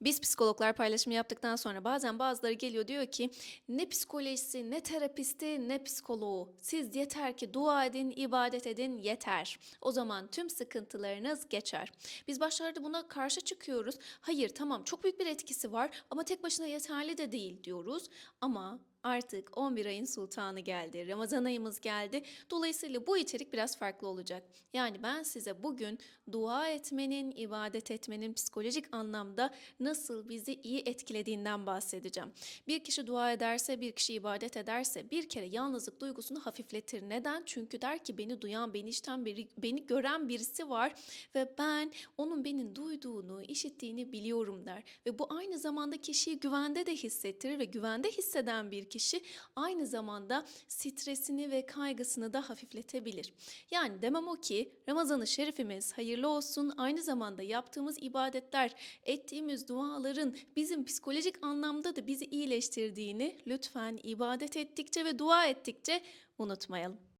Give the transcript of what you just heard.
Biz psikologlar paylaşımı yaptıktan sonra bazen bazıları geliyor diyor ki ne psikolojisi, ne terapisti, ne psikoloğu. Siz yeter ki dua edin, ibadet edin yeter. O zaman tüm sıkıntılarınız geçer. Biz başlarda buna karşı çıkıyoruz. Hayır tamam çok büyük bir etkisi var ama tek başına yeterli de değil diyoruz. Ama artık 11 ayın sultanı geldi. Ramazan ayımız geldi. Dolayısıyla bu içerik biraz farklı olacak. Yani ben size bugün dua etmenin, ibadet etmenin psikolojik anlamda nasıl bizi iyi etkilediğinden bahsedeceğim. Bir kişi dua ederse, bir kişi ibadet ederse bir kere yalnızlık duygusunu hafifletir. Neden? Çünkü der ki beni duyan, beni işten biri, beni gören birisi var ve ben onun beni duyduğunu, işittiğini biliyorum der. Ve bu aynı zamanda kişiyi güvende de hissettirir ve güvende hisseden bir kişi aynı zamanda stresini ve kaygısını da hafifletebilir. Yani demem o ki Ramazan-ı Şerifimiz hayırlı olsun. Aynı zamanda yaptığımız ibadetler, ettiğimiz duaların bizim psikolojik anlamda da bizi iyileştirdiğini lütfen ibadet ettikçe ve dua ettikçe unutmayalım.